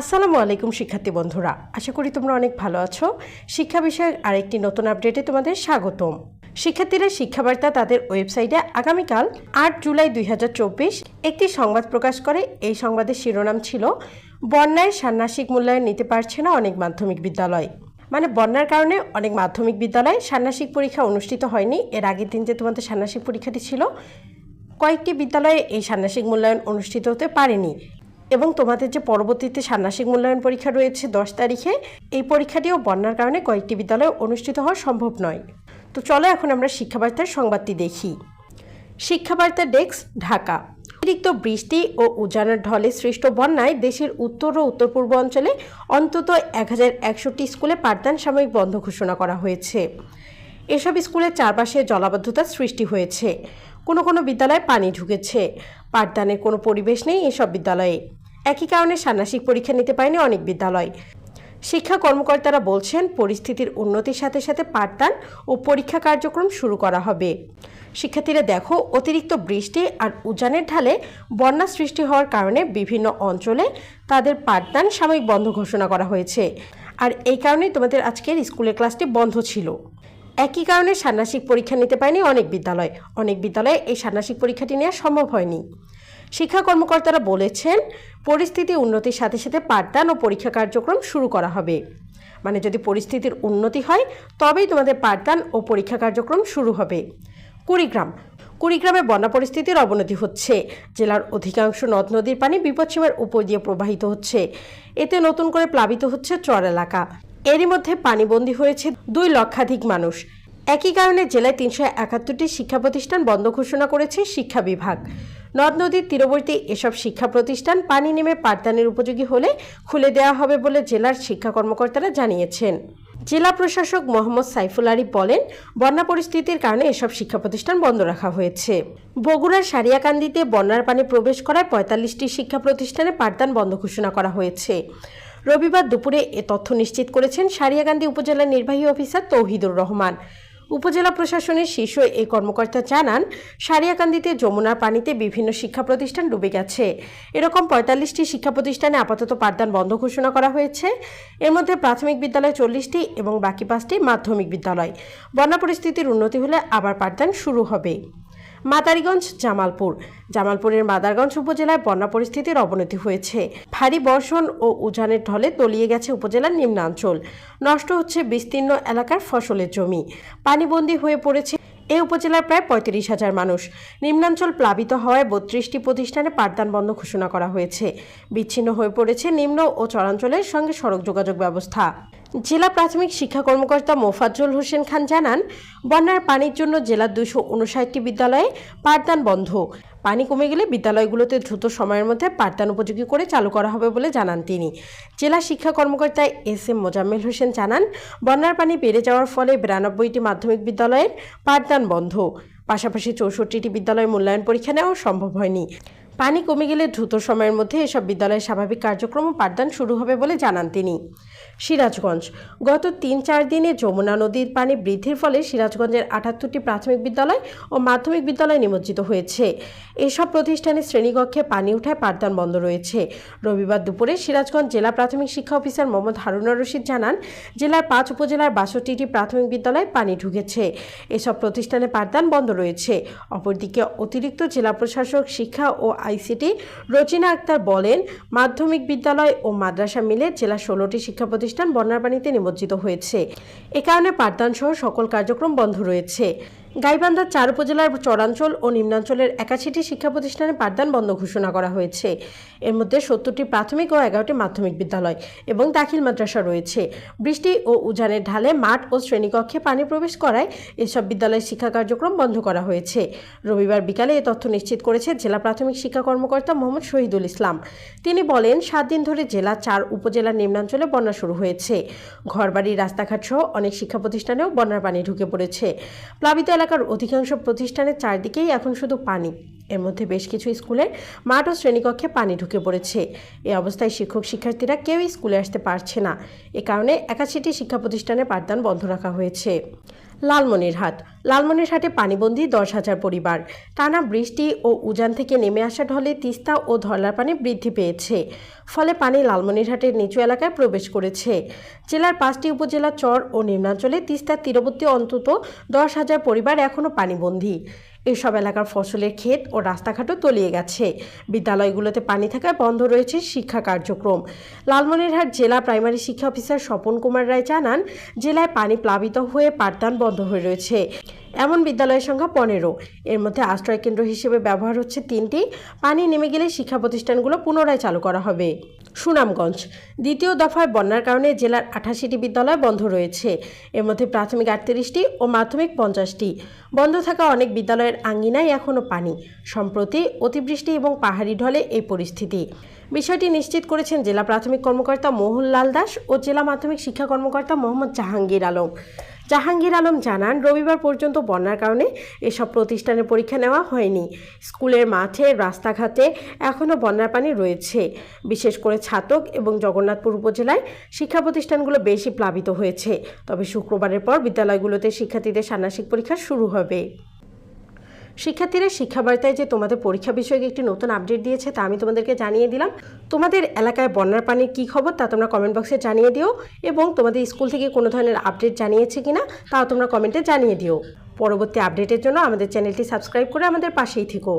আসসালামু আলাইকুম, শিক্ষার্থী বন্ধুরা। আশা করি তোমরা অনেক ভালো আছো। শিক্ষা বিষয়ক আরেকটি নতুন আপডেটে তোমাদের স্বাগতম। শিক্ষার্থীরা শিক্ষাবার্তা তাদের ওয়েবসাইটে আগামীকাল আট জুলাই দুই হাজার চব্বিশ একটি সংবাদ প্রকাশ করে। এই সংবাদের শিরোনাম ছিল, বন্যায় ষান্মাসিক মূল্যায়ন নিতে পারছে না অনেক মাধ্যমিক বিদ্যালয়। মানে বন্যার কারণে অনেক মাধ্যমিক বিদ্যালয়ে ষান্মাসিক পরীক্ষা অনুষ্ঠিত হয়নি। এর আগের দিন যে তোমাদের ষান্মাসিক পরীক্ষাটি ছিল, কয়েকটি বিদ্যালয়ে এই ষান্মাসিক মূল্যায়ন অনুষ্ঠিত হতে পারেনি। এবং তোমাদের যে পরবর্তীতে ষান্মাসিক মূল্যায়ন পরীক্ষা রয়েছে দশ তারিখে, এই পরীক্ষাটিও বন্যার কারণে কয়েকটি বিদ্যালয়ে অনুষ্ঠিত হওয়া সম্ভব নয়। তো চলো এখন আমরা শিক্ষাবার্তার সংবাদটি দেখি। শিক্ষাবার্তা ডেস্ক, ঢাকা। অতিরিক্ত বৃষ্টি ও উজানের ঢলে সৃষ্ট বন্যায় দেশের উত্তর ও উত্তর পূর্ব অঞ্চলে অন্তত এক হাজার স্কুলে পাঠদান সাময়িক বন্ধ ঘোষণা করা হয়েছে। এসব স্কুলের চারপাশে জলাবদ্ধতার সৃষ্টি হয়েছে। কোনো কোনো বিদ্যালয়ে পানি ঢুকেছে। পাঠদানের কোনো পরিবেশ নেই এসব বিদ্যালয়ে। একই কারণে ষান্মাসিক পরীক্ষা নিতে পারেনি অনেক বিদ্যালয়। শিক্ষা কর্মকর্তারা বলছেন, পরিস্থিতির উন্নতির সাথে সাথে পাঠদান ও পরীক্ষা কার্যক্রম শুরু করা হবে। শিক্ষার্থীরা দেখো, অতিরিক্ত বৃষ্টি আর উজানের ঢালে বন্যা সৃষ্টি হওয়ার কারণে বিভিন্ন অঞ্চলে তাদের পাঠদান সাময়িক বন্ধ ঘোষণা করা হয়েছে। আর এই কারণেই তোমাদের আজকের স্কুলের ক্লাসটি বন্ধ ছিল। একই কারণে ষান্মাসিক পরীক্ষা নিতে পারেনি অনেক বিদ্যালয়। অনেক বিদ্যালয়ে এই ষান্মাসিক পরীক্ষাটি নেওয়া সম্ভব হয়নি। শিক্ষা কর্মকর্তারা বলেছেন, পরিস্থিতি উন্নতির সাথে সাথে পাঠদান ও পরীক্ষা কার্যক্রম শুরু করা হবে। মানে যদি পরিস্থিতির উন্নতি হয়, তবেই তোমাদের পাঠদান ও পরীক্ষা কার্যক্রম শুরু হবে। কুড়িগ্রাম। কুড়িগ্রামে বন্যা পরিস্থিতির অবনতি হচ্ছে। জেলার অধিকাংশ নদ নদীর পানি বিপদসীমার উপর দিয়ে প্রবাহিত হচ্ছে। এতে নতুন করে প্লাবিত হচ্ছে চর এলাকা। এরই মধ্যে পানিবন্দী হয়েছে দুই লক্ষাধিক মানুষ। একই কারণে জেলায় তিনশো একাত্তরটি শিক্ষা প্রতিষ্ঠান বন্ধ ঘোষণা করেছে শিক্ষা বিভাগ। নদ নদীর তীরবর্তী এসব শিক্ষা প্রতিষ্ঠান পানি নেমে পাঠদানের উপযোগী হলে খুলে দেওয়া হবে বলে জেলার শিক্ষা কর্মকর্তারা জানিয়েছেন। জেলা প্রশাসক মোহাম্মদ সাইফুল আরিফ বলেন, বন্যা পরিস্থিতির কারণে এসব শিক্ষা প্রতিষ্ঠান বন্ধ রাখা হয়েছে। বগুড়ার সারিয়াকান্দিতে বন্যার পানি প্রবেশ করায় পঁয়তাল্লিশটি শিক্ষা প্রতিষ্ঠানে পাঠদান বন্ধ ঘোষণা করা হয়েছে। রবিবার দুপুরে এ তথ্য নিশ্চিত করেছেন সারিয়াকান্দি উপজেলা নির্বাহী অফিসার তৌহিদুর রহমান। উপজেলা প্রশাসনের শীর্ষ এই কর্মকর্তা জানান সারিয়াকান্দিতে যমুনার পানিতে বিভিন্ন শিক্ষা প্রতিষ্ঠান ডুবে গেছে। এরকম পঁয়তাল্লিশটি শিক্ষা প্রতিষ্ঠানে আপাতত পাঠদান বন্ধ ঘোষণা করা হয়েছে। এর মধ্যে প্রাথমিক বিদ্যালয় চল্লিশটি এবং বাকি পাঁচটি মাধ্যমিক বিদ্যালয়। বন্যা পরিস্থিতির উন্নতি হলে আবার পাঠদান শুরু হবে। মাদারীগঞ্জ, জামালপুর। জামালপুরের মাদারগঞ্জ উপজেলায় বন্যা পরিস্থিতির অবনতি হয়েছে। ভারী বর্ষণ ও উজানের ঢলে তলিয়ে গেছে উপজেলার নিম্নাঞ্চল। নষ্ট হচ্ছে বিস্তীর্ণ এলাকার ফসলের জমি। পানিবন্দী হয়ে পড়েছে এই উপজেলার প্রায় পঁয়ত্রিশ হাজার মানুষ। নিম্নাঞ্চল প্লাবিত হওয়ায় বত্রিশটি প্রতিষ্ঠানে পাঠদান বন্ধ ঘোষণা করা হয়েছে। বিচ্ছিন্ন হয়ে পড়েছে নিম্ন ও চরাঞ্চলের সঙ্গে সড়ক যোগাযোগ ব্যবস্থা। জেলা প্রাথমিক শিক্ষা কর্মকর্তা মোফাজ্জল হোসেন খান জানান, বন্যার পানির জন্য জেলার দুশো উনষাটটি বিদ্যালয়ে পাঠদান বন্ধ। পানি কমে গেলে বিদ্যালয়গুলোতে দ্রুত সময়ের মধ্যে পাঠদান উপযোগী করে চালু করা হবে বলে জানান তিনি। জেলা শিক্ষা কর্মকর্তা এস এম মোজাম্মেল হোসেন জানান, বন্যার পানি বেড়ে যাওয়ার ফলে বিরানব্বইটি মাধ্যমিক বিদ্যালয়ের পাঠদান বন্ধ। পাশাপাশি চৌষট্টিটি বিদ্যালয় মূল্যায়ন পরীক্ষা নেওয়া সম্ভব হয়নি। পানি কমে গেলে দ্রুত সময়ের মধ্যে এসব বিদ্যালয়ের স্বাভাবিক কার্যক্রম ও পাঠদান শুরু হবে বলে জানান তিনি। সিরাজগঞ্জ। গত তিন চার দিনে যমুনা নদীর পানি বৃদ্ধির ফলে সিরাজগঞ্জের আটাত্তরটি প্রাথমিক বিদ্যালয় ও মাধ্যমিক বিদ্যালয় নিমজ্জিত হয়েছে। এসব প্রতিষ্ঠানের শ্রেণীকক্ষে পানি উঠায় পাঠদান বন্ধ রয়েছে। রবিবার দুপুরে সিরাজগঞ্জ জেলা প্রাথমিক শিক্ষা অফিসার মোহাম্মদ হারুনা রশিদ জানান, জেলার পাঁচ উপজেলার বাষট্টিটি প্রাথমিক বিদ্যালয়ে পানি ঢুকেছে। এসব প্রতিষ্ঠানে পাঠদান বন্ধ রয়েছে। অপরদিকে অতিরিক্ত জেলা প্রশাসক, শিক্ষা ও আইসিটি রচিনা আক্তার বলেন, মাধ্যমিক বিদ্যালয় ও মাদ্রাসা মিলে জেলা ষোলোটি শিক্ষা প্রতিষ্ঠান বন্যার পানিতে নিমজ্জিত হয়েছে। এ কারণে পাঠদানসহ সকল কার্যক্রম বন্ধ রয়েছে। গাইবান্ধার চার উপজেলার চরাঞ্চল ও নিম্নাঞ্চলের একাশিটি শিক্ষা প্রতিষ্ঠানে পাঠদান বন্ধ ঘোষণা করা হয়েছে। এর মধ্যে সত্তরটি প্রাথমিক ও এগারোটি মাধ্যমিক বিদ্যালয় এবং দাখিল মাদ্রাসা রয়েছে। বৃষ্টি ও উজানের ঢালে মাঠ ও শ্রেণীকক্ষে পানি প্রবেশ করায় এসব বিদ্যালয়ের শিক্ষা কার্যক্রম বন্ধ করা হয়েছে। রবিবার বিকালে এ তথ্য নিশ্চিত করেছে জেলা প্রাথমিক শিক্ষা কর্মকর্তা মোহাম্মদ শহীদুল ইসলাম। তিনি বলেন, সাত দিন ধরে জেলা চার উপজেলার নিম্নাঞ্চলে বন্যা শুরু হয়েছে। ঘরবাড়ি, রাস্তাঘাট সহ অনেক শিক্ষা প্রতিষ্ঠানেও বন্যার পানি ঢুকে পড়েছে। প্লাবিত এলাকার অধিকাংশ প্রতিষ্ঠানের চারদিকেই এখন শুধু পানি। এর মধ্যে বেশ কিছু স্কুলের মাঠ ও শ্রেণীকক্ষে পানি ঢুকে পড়েছে। এ অবস্থায় শিক্ষক, শিক্ষার্থীরা কেউই স্কুলে আসতে পারছে না। এ কারণে একাশিটি শিক্ষা প্রতিষ্ঠানে পাঠদান বন্ধ রাখা হয়েছে। লালমনিরহাট, লালমনিরহাটে পানিবন্দী দশ হাজার পরিবার। টানা বৃষ্টি ও উজান থেকে নেমে আসা ঢলে তিস্তা ও ধরলার পানি বৃদ্ধি পেয়েছে। ফলে পানি লালমনিরহাটের নিচু এলাকায় প্রবেশ করেছে। জেলার পাঁচটি উপজেলা চর ও নিম্নাঞ্চলে তিস্তার তীরবর্তী অন্তত দশ হাজার পরিবার এখনও পানিবন্দী। এসব এলাকার ফসলের ক্ষেত ও রাস্তাঘাটও তলিয়ে গেছে। বিদ্যালয়গুলোতে পানি থাকায় বন্ধ রয়েছে শিক্ষা কার্যক্রম। লালমনিরহাট জেলা প্রাইমারি শিক্ষা অফিসার স্বপন কুমার রায় জানান, জেলায় পানি প্লাবিত হয়ে পাঠদান বন্ধ হয়ে রয়েছে। এমন বিদ্যালয়ের সংখ্যা পনেরো। এর মধ্যে আশ্রয় কেন্দ্র হিসেবে ব্যবহার হচ্ছে তিনটি। পানি নেমে গেলে শিক্ষা প্রতিষ্ঠানগুলো পুনরায় চালু করা হবে। সুনামগঞ্জ। দ্বিতীয় দফায় বন্যার কারণে জেলার আঠাশিটি বিদ্যালয় বন্ধ রয়েছে। এর মধ্যে প্রাথমিক আটত্রিশটি ও মাধ্যমিক পঞ্চাশটি। বন্ধ থাকা অনেক বিদ্যালয়ের আঙ্গিনায় এখনও পানি। সম্প্রতি অতিবৃষ্টি এবং পাহাড়ি ঢলে এই পরিস্থিতি। বিষয়টি নিশ্চিত করেছেন জেলা প্রাথমিক কর্মকর্তা মোহনলাল দাস ও জেলা মাধ্যমিক শিক্ষা কর্মকর্তা মোহাম্মদ জাহাঙ্গীর আলম। জাহাঙ্গীর আলম জানান, রবিবার পর্যন্ত বন্যার কারণে এসব প্রতিষ্ঠানের পরীক্ষা নেওয়া হয়নি। স্কুলের মাঠে, রাস্তাঘাটে এখনও বন্যার পানি রয়েছে। বিশেষ করে ছাতক এবং জগন্নাথপুর উপজেলায় শিক্ষা প্রতিষ্ঠানগুলো বেশি প্লাবিত হয়েছে। তবে শুক্রবারের পর বিদ্যালয়গুলোতে শিক্ষার্থীদের ষান্মাসিক পরীক্ষা শুরু হবে। শিক্ষার্থীরা শিক্ষাবার্তায় যে তোমাদের পরীক্ষা বিষয়ক একটি নতুন আপডেট দিয়েছে তা আমি তোমাদেরকে জানিয়ে দিলাম। তোমাদের এলাকায় বন্যার পানির কী খবর তা তোমরা কমেন্ট বক্সে জানিয়ে দিও এবং তোমাদের স্কুল থেকে কোনো ধরনের আপডেট জানিয়েছে কি না তাও তোমরা কমেন্টে জানিয়ে দিও। পরবর্তী আপডেটের জন্য আমাদের চ্যানেলটি সাবস্ক্রাইব করে আমাদের পাশেই থেকো।